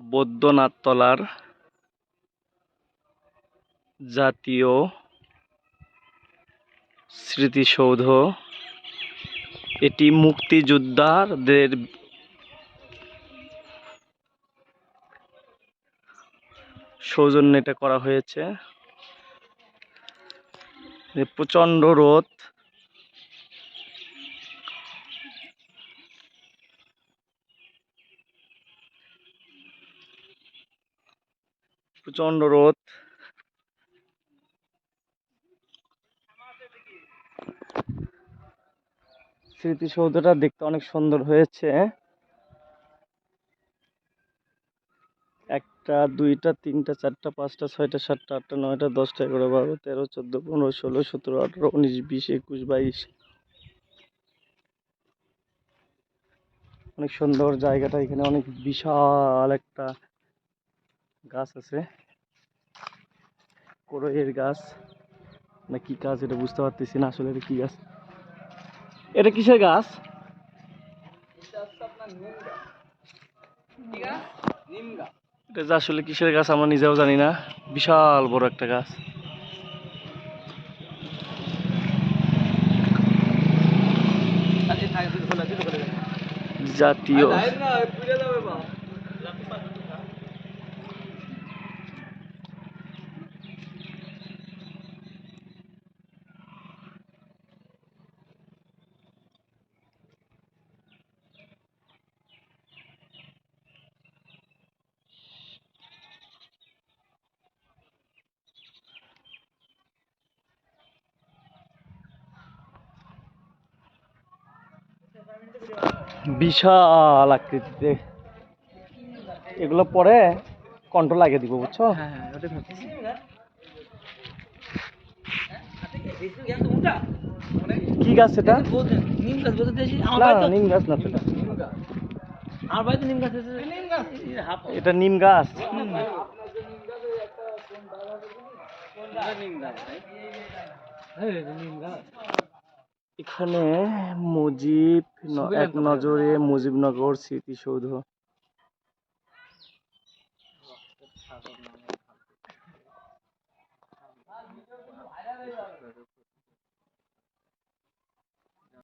বৈদ্যনাথতলার জাতীয় স্মৃতিসৌধ। এটি মুক্তিযোদ্ধাদের সৌজন্যে এটা করা হয়েছে। প্রচণ্ড রোদ। প্রচণ্ড রোদ। স্মৃতিসৌধটা দেখতে অনেক সুন্দর হয়েছে। একটা, দুইটা, তিনটা, চারটা, পাঁচটা, ছয়টা, সাতটা, আটটা, নয়টা, দশটা, এগারো, বারো, তেরো, চোদ্দ, পনেরো, ষোলো, সতেরো, আঠেরো, উনিশ, বিশ, একুশ, বাইশ। অনেক সুন্দর জায়গাটা, এখানে অনেক বিশাল একটা গাছ আছে। কোরইয়ের গাছ। না কি গাছ এটা বুঝতে পারতেছি না আসলে কি গাছ। এটা কিসের গাছ? এটা আসলে কিসের গাছ আমরা নিজেও জানি না। বিশাল বড় একটা গাছ। জাতীয়। বিশাল আকৃতিতে। এগুলো পরে কন্ট্রোল লাগিয়ে দিব বুঝছ? হ্যাঁ হ্যাঁ ওটা ভাবছি। কি গাছ এটা নিম গাছ বলতে আমার না বাড়িতে নিম গাছ না তো এটা। বাড়িতে নিম গাছ আছে। নিম গাছ। এটা নিম গাছ। নিম গাছ। হ্যাঁ নিম গাছ। এখানে মুজিব এক নজরে মুজিবনগর স্মৃতিসৌধ